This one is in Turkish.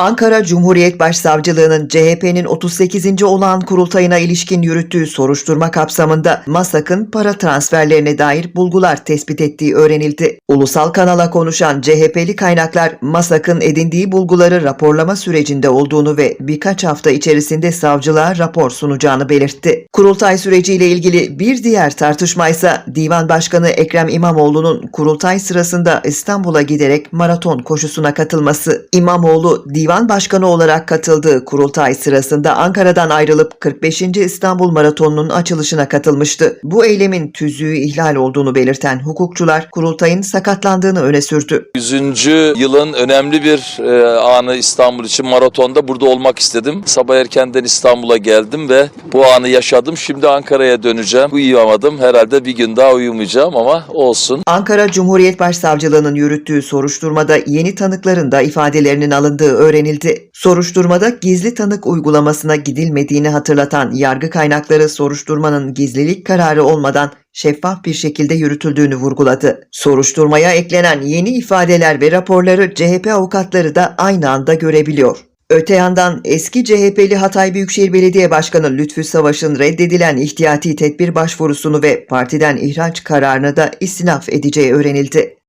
Ankara Cumhuriyet Başsavcılığı'nın CHP'nin 38. olağan kurultayına ilişkin yürüttüğü soruşturma kapsamında MASAK'ın para transferlerine dair bulgular tespit ettiği öğrenildi. Ulusal kanala konuşan CHP'li kaynaklar MASAK'ın edindiği bulguları raporlama sürecinde olduğunu ve birkaç hafta içerisinde savcılığa rapor sunacağını belirtti. Kurultay süreciyle ilgili bir diğer tartışma ise Divan Başkanı Ekrem İmamoğlu'nun kurultay sırasında İstanbul'a giderek maraton koşusuna katılması. İmamoğlu divan başkanı olarak katıldığı kurultay sırasında Ankara'dan ayrılıp 45. İstanbul Maratonu'nun açılışına katılmıştı. Bu eylemin tüzüğü ihlal olduğunu belirten hukukçular kurultayın sakatlandığını öne sürdü. 100. yılın önemli bir e, anı İstanbul için maratonda burada olmak istedim. Sabah erkenden İstanbul'a geldim ve bu anı yaşadım. Şimdi Ankara'ya döneceğim. Uyuyamadım. Herhalde bir gün daha uyumayacağım ama olsun. Ankara Cumhuriyet Başsavcılığı'nın yürüttüğü soruşturmada yeni tanıkların da ifadelerinin alındığı öğrenildi. Soruşturmada gizli tanık uygulamasına gidilmediğini hatırlatan yargı kaynakları soruşturmanın gizlilik kararı olmadan şeffaf bir şekilde yürütüldüğünü vurguladı. Soruşturmaya eklenen yeni ifadeler ve raporları CHP avukatları da aynı anda görebiliyor. Öte yandan eski CHP'li Hatay Büyükşehir Belediye Başkanı Lütfü Savaş'ın reddedilen ihtiyati tedbir başvurusunu ve partiden ihraç kararını da istinaf edeceği öğrenildi.